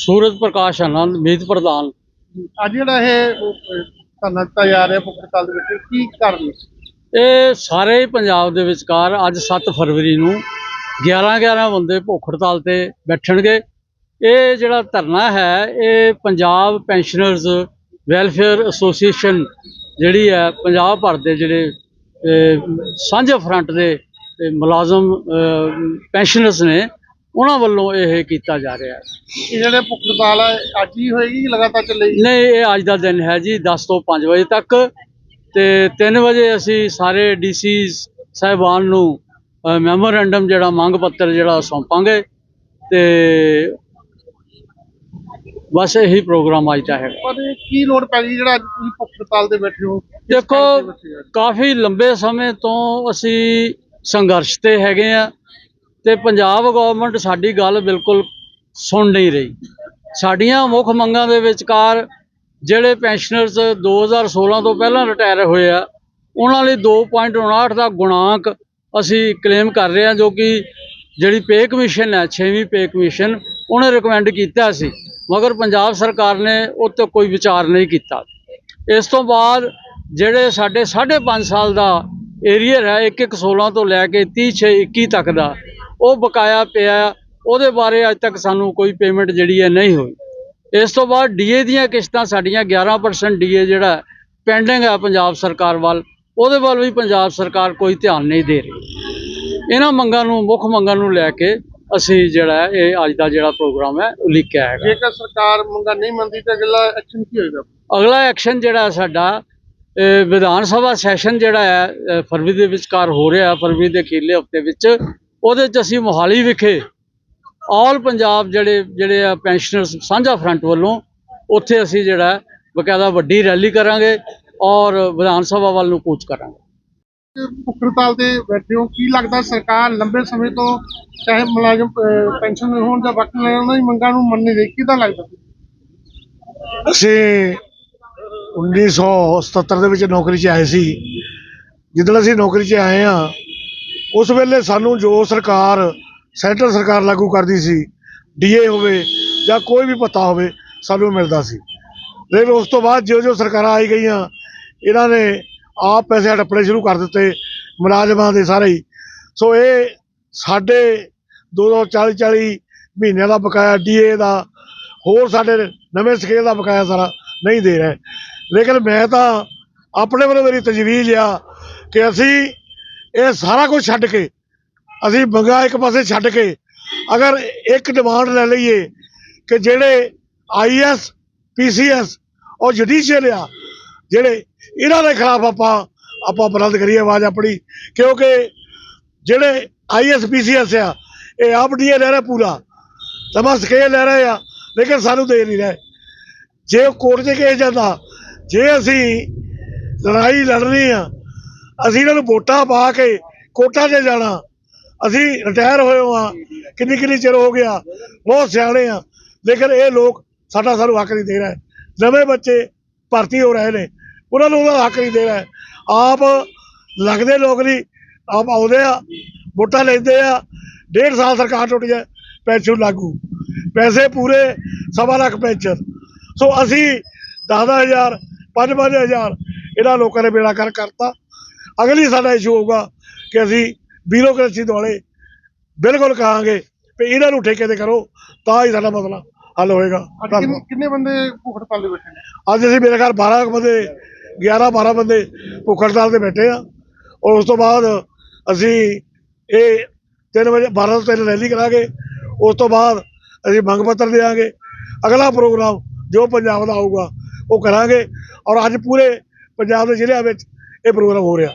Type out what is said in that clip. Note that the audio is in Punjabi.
ਸੂਰਜ ਪ੍ਰਕਾਸ਼ ਆਨੰਦ ਮੀਤ ਪ੍ਰਧਾਨ। ਅੱਜ ਜਿਹੜਾ ਇਹ ਧਰਨਾ ਦਿੱਤਾ ਜਾ ਰਿਹਾ ਪੁਖਤਕਾਲ ਦੇ ਵਿੱਚ ਕੀ ਕਾਰਨ ਇਹ ਸਾਰੇ ਪੰਜਾਬ ਦੇ ਵਿਚਕਾਰ ਅੱਜ 7 ਫਰਵਰੀ ਨੂੰ 11 11 ਬੰਦੇ ਭੁੱਖ ਹੜਤਾਲ ਤੇ ਬੈਠਣਗੇ। ਇਹ ਜਿਹੜਾ ਧਰਨਾ ਹੈ ਇਹ ਪੰਜਾਬ ਪੈਨਸ਼ਨਰਜ਼ ਵੈਲਫੇਅਰ ਐਸੋਸੀਏਸ਼ਨ ਜਿਹੜੀ ਹੈ ਪੰਜਾਬ ਭਰ ਦੇ ਜਿਹੜੇ ਸਾਂਝੇ ਫਰੰਟ ਦੇ ਮੁਲਾਜ਼ਮ ਪੈਨਸ਼ਨਰਸ ਨੇ ਉਹਨਾਂ ਵੱਲੋਂ ਇਹ ਕੀਤਾ ਜਾ ਰਿਹਾ ਹੈ। ਇਹ ਜਿਹੜੇ ਪੁਖਤਕਾਲ ਹੈ ਅੱਜ ਹੀ ਹੋਏਗੀ ਕਿ ਲਗਾਤਾਰ ਚੱਲੇਗੀ? ਨਹੀਂ ਇਹ ਅੱਜ ਦਾ ਦਿਨ ਹੈ ਜੀ 10 ਤੋਂ 5 ਵਜੇ ਤੱਕ। ਤੇ 3 ਵਜੇ ਅਸੀਂ ਸਾਰੇ ਡੀਸੀ ਸਾਹਿਬਾਨ ਨੂੰ ਅ, ਮੈਮੋਰੈਂਡਮ ਜਿਹੜਾ ਮੰਗ ਪੱਤਰ ਜਿਹੜਾ ਸੌਂਪਾਂਗੇ। ਤੇ ਬਸ ਇਹੀ ਪ੍ਰੋਗਰਾਮ ਅੱਜ ਦਾ ਹੈਗਾ। ਪਰ ਇਹ ਕੀ ਲੋੜ ਪੈ ਗਈ ਜਿਹੜਾ ਅੱਜ ਤੁਸੀਂ ਪੁਖਤਕਾਲ ਤੇ ਬੈਠੇ ਹੋ? ਕਿਸ ਦੇਖੋ ਕਰਕੇ ਬੈਠੇ ਹੋ? ਕਾਫੀ ਲੰਬੇ ਸਮੇਂ ਤੋਂ ਅਸੀਂ ਸੰਘਰਸ਼ ਤੇ ਹੈਗੇ ਆ। ਤੇ ਪੰਜਾਬ ਗਵਰਨਮੈਂਟ ਸਾਡੀ ਗੱਲ ਬਿਲਕੁਲ ਸੁਣ ਨਹੀਂ ਰਹੀ। ਸਾਡੀਆਂ ਮੁੱਖ ਮੰਗਾਂ ਦੇ ਵਿਚਕਾਰ ਜਿਹੜੇ ਪੈਨਸ਼ਨਰਸ 2016 ਤੋਂ ਪਹਿਲਾਂ ਰਿਟਾਇਰ ਹੋਏ ਆ, ਉਹਨਾਂ ਲਈ 2.59 ਦਾ ਗੁਣਾਂਕ ਅਸੀਂ ਕਲੇਮ ਕਰ ਰਹੇ ਹਾਂ, ਜੋ ਕਿ ਜਿਹੜੀ ਪੇ ਕਮਿਸ਼ਨ ਹੈ 6ਵੀਂ ਪੇ ਕਮਿਸ਼ਨ ਉਹਨੇ ਰეკਮੈਂਡ ਕੀਤਾ ਸੀ। ਮਗਰ ਪੰਜਾਬ ਸਰਕਾਰ ਨੇ ਉਹ ਤੇ ਕੋਈ ਵਿਚਾਰ ਨਹੀਂ ਕੀਤਾ। ਇਸ ਤੋਂ ਬਾਅਦ ਜਿਹੜੇ ਸਾਡੇ 5.5 ਸਾਲ ਦਾ ਏਰੀਅਰ ਹੈ 1 1 16 ਤੋਂ ਲੈ ਕੇ 30 6 21 ਤੱਕ ਦਾ ਉਹ ਬਕਾਇਆ ਪਿਆ ਉਹਦੇ ਬਾਰੇ ਅੱਜ ਤੱਕ ਸਾਨੂੰ ਕੋਈ ਪੇਮੈਂਟ ਜਿਹੜੀ ਹੈ ਨਹੀਂ ਹੋਈ। ਇਸ ਤੋਂ ਬਾਅਦ ਡੀਏ ਦੀਆਂ ਕਿਸ਼ਤਾਂ ਸਾਡੀਆਂ 11% ਡੀਏ ਜਿਹੜਾ ਪੈਂਡਿੰਗ ਹੈ ਪੰਜਾਬ ਸਰਕਾਰ ਵੱਲ ਉਹਦੇ ਵੱਲ ਵੀ ਪੰਜਾਬ ਸਰਕਾਰ ਕੋਈ ਧਿਆਨ ਨਹੀਂ ਦੇ ਰਹੀ। ਇਹਨਾਂ ਮੰਗਾਂ ਨੂੰ ਮੁੱਖ ਮੰਗਾਂ ਨੂੰ ਲੈ ਕੇ ਅਸੀਂ ਜਿਹੜਾ ਹੈ, ਇਹ ਅੱਜ ਦਾ ਜਿਹੜਾ ਪ੍ਰੋਗਰਾਮ ਹੈ ਉਹ ਲਿਖਿਆ ਹੈਗਾ। ਜੇਕਰ ਸਰਕਾਰ ਮੰਗਾ ਨਹੀਂ ਮੰਨਦੀ ਤਾਂ ਅਗਲਾ ਐਕਸ਼ਨ ਕੀ ਹੋਏਗਾ? ਅਗਲਾ ਐਕਸ਼ਨ ਜਿਹੜਾ ਹੈ ਸਾਡਾ ਵਿਧਾਨ ਸਭਾ ਸੈਸ਼ਨ ਜਿਹੜਾ ਹੈ ਫਰਵਰੀ ਦੇ ਵਿਚਕਾਰ ਹੋ ਰਿਹਾ ਫਰਵਰੀ ਦੇ ਅਖੀਰਲੇ ਹਫ਼ਤੇ ਵਿੱਚ ਉਹਦੇ 'ਚ ਅਸੀਂ ਮੋਹਾਲੀ ਵਿਖੇ ਆਲ ਪੰਜਾਬ ਜਿਹੜੇ ਜਿਹੜੇ ਆ ਪੈਨਸ਼ਨਰਸ ਸਾਂਝਾ ਫਰੰਟ ਵੱਲੋਂ ਉੱਥੇ ਅਸੀਂ ਜਿਹੜਾ ਬਕਾਇਦਾ ਵੱਡੀ ਰੈਲੀ ਕਰਾਂਗੇ ਔਰ ਵਿਧਾਨ ਸਭਾ ਵੱਲ ਨੂੰ ਕੂਚ ਕਰਾਂਗੇ। ਪੁਖਤਕਾਲ ਤੇ ਬੈਠੇ ਹੋ ਕੀ ਲੱਗਦਾ ਸਰਕਾਰ ਲੰਬੇ ਸਮੇਂ ਤੋਂ ਚਾਹੇ ਮੁਲਾਜ਼ਮ ਪੈਨਸ਼ਨ ਹੋਣ ਜਾਂ ਬਾਕੀ ਲੈਣ ਉਹਨਾਂ ਦੀ ਮੰਗਾਂ ਨੂੰ ਮੰਨ ਨਹੀਂ ਰਹੀ ਕਿਦਾਂ ਲੱਗਦਾ? ਅਸੀਂ 1977 ਦੇ ਵਿੱਚ ਨੌਕਰੀ 'ਚ ਆਏ ਸੀ। ਜਿੱਦਣ ਅਸੀਂ ਨੌਕਰੀ 'ਚ ਆਏ ਆ ਉਸ ਵੇਲੇ ਸਾਨੂੰ ਜੋ ਸਰਕਾਰ, ਸੈਂਟਰ ਸਰਕਾਰ ਲਾਗੂ ਕਰਦੀ ਸੀ, ਡੀਏ ਹੋਵੇ ਜਾਂ ਕੋਈ ਵੀ ਪਤਾ ਹੋਵੇ, ਸਾਨੂੰ ਮਿਲਦਾ ਸੀ। ਲੇਕਿਨ ਉਸ ਤੋਂ ਬਾਅਦ ਜਿਉਂ ਜਿਉਂ ਸਰਕਾਰਾਂ ਆਈ ਗਈਆਂ, ਇਹਨਾਂ ਨੇ ਆਪ ਪੈਸੇ ਹੜੱਪਣੇ ਸ਼ੁਰੂ ਕਰ ਦਿੱਤੇ, ਮੁਲਾਜ਼ਮਾਂ ਦੇ ਸਾਰੇ ਹੀ। ਸੋ ਇਹ ਸਾਡੇ 240 40 ਮਹੀਨਿਆਂ ਦਾ ਬਕਾਇਆ ਡੀਏ ਦਾ, ਹੋਰ ਸਾਡੇ ਨਵੇਂ ਸਕੇਲ ਦਾ ਬਕਾਇਆ ਸਾਰਾ ਨਹੀਂ ਦੇ ਰਹੇ। ਲੇਕਿਨ ਮੈਂ ਤਾਂ ਆਪਣੇ ਵੱਲੋਂ ਮੇਰੀ ਤਜਵੀਜ਼ ਆ ਕਿ ਅਸੀਂ ਇਹ ਸਾਰਾ ਕੁਝ ਛੱਡ ਕੇ, ਅਸੀਂ ਮੰਗਾ ਇੱਕ ਪਾਸੇ ਛੱਡ ਕੇ, ਅਗਰ ਇੱਕ ਡਿਮਾਂਡ ਲੈ ਲਈਏ ਕਿ ਜਿਹੜੇ ਆਈਐਸ ਪੀਸੀਐਸ ਔਰ ਜੁਡੀਸ਼ੀਅਲ ਆ, ਜਿਹੜੇ ਇਹਨਾਂ ਦੇ ਖਿਲਾਫ ਆਪਾਂ ਆਪਾਂ ਬੁਲੰਦ ਕਰੀਏ ਆਵਾਜ਼ ਆਪਣੀ, ਕਿਉਂਕਿ ਜਿਹੜੇ ਆਈਐਸ ਪੀਸੀਐਸ ਆ, ਇਹ ਆਪ ਡੀਏ ਲੈ ਰਹੇ ਪੂਰਾ, ਸਮਾਂ ਸਕੇ ਲੈ ਰਹੇ ਆ, ਲੇਕਿਨ ਸਾਨੂੰ ਦੇ ਨਹੀਂ ਰਹੇ। ਜੇ ਉਹ ਕੋਰਟ 'ਚ ਕੇਸ ਜਾਂਦਾ, ਜੇ ਅਸੀਂ ਲੜਾਈ ਲੜਨੀ ਆ ਅਸੀਂ ਇਹਨਾਂ ਨੂੰ ਵੋਟਾਂ ਪਾ ਕੇ ਕੋਰਟਾਂ 'ਚ ਜਾਣਾ। ਅਸੀਂ ਰਿਟਾਇਰ ਹੋਏ ਆ ਕਿੰਨੀ ਕਿੰਨੀ ਚਿਰ ਹੋ ਗਿਆ? ਬਹੁਤ ਸਿਆਣੇ ਆ ਲੇਕਿਨ ਇਹ ਲੋਕ ਸਾਡਾ ਸਾਨੂੰ ਹੱਕ ਨਹੀਂ ਦੇ ਰਹੇ। ਨਵੇਂ ਬੱਚੇ ਭਰਤੀ ਹੋ ਰਹੇ ਨੇ। ਉਹਨਾਂ ਨੂੰ ਉਹਦਾ ਹੱਕ ਨਹੀਂ ਦੇ ਰਹੇ। ਆਪ ਲੱਗਦੇ ਲੋਕ ਨਹੀਂ। ਆਪ ਆਉਂਦੇ ਆ, ਵੋਟਾਂ ਲੈਂਦੇ ਆ। ਡੇਢ ਸਾਲ ਸਰਕਾਰ ਟੁੱਟ ਜਾਏ, ਪੈਨਸ਼ਨ ਲਾਗੂ। ਪੈਸੇ ਪੂਰੇ ਸਵਾ ਲੱਖ ਪੈਨਸ਼ਨ। ਸੋ ਅਸੀਂ 10000 5-5000 ਇਹਨਾਂ ਲੋਕਾਂ ਨੇ ਬੇੜਾ ਕਰ ਕਰਤਾ। ਅਗਲੀ ਸਾਡਾ ਇਸ਼ੂ ਹੋਊਗਾ ਕਿ ਅਸੀਂ ਬਿਊਰੋਕ੍ਰੇਸੀ ਦੁਆਲੇ ਬਿਲਕੁਲ ਕਹਾਂਗੇ ਵੀ ਇਹਨਾਂ ਨੂੰ ਠੇਕੇ ਤੇ ਕਰੋ ਤਾਂ ਹੀ ਸਾਡਾ ਮਸਲਾ ਹੱਲ ਹੋਏਗਾ। ਕਿੰਨੇ ਬੰਦੇ ਪੁਖਤਕਾਲ ਦੇ ਬੈਠੇ ਨੇ? ਅੱਜ ਅਸੀਂ ਮੇਰੇ ਘਰ 12 ਕੁ ਬੰਦੇ 11 12 ਬੰਦੇ ਭੁੱਖ ਹੜਤਾਲ ਤੇ ਬੈਠੇ ਆ। ਔਰ ਉਸ ਤੋਂ ਬਾਅਦ ਅਸੀਂ ਇਹ 3 ਵਜੇ 12 ਤੋਂ 3 ਰੈਲੀ ਕਰਾਂਗੇ। ਉਸ ਤੋਂ ਬਾਅਦ ਅਸੀਂ ਮੰਗ ਪੱਤਰ ਦੇਵਾਂਗੇ। ਅਗਲਾ ਪ੍ਰੋਗਰਾਮ ਜੋ ਪੰਜਾਬ ਦਾ ਆਊਗਾ ਉਹ ਕਰਾਂਗੇ। ਔਰ ਅੱਜ ਪੂਰੇ ਪੰਜਾਬ ਦੇ ਜ਼ਿਲ੍ਹਿਆਂ ਵਿੱਚ ਇਹ ਪ੍ਰੋਗਰਾਮ ਹੋ ਰਿਹਾ।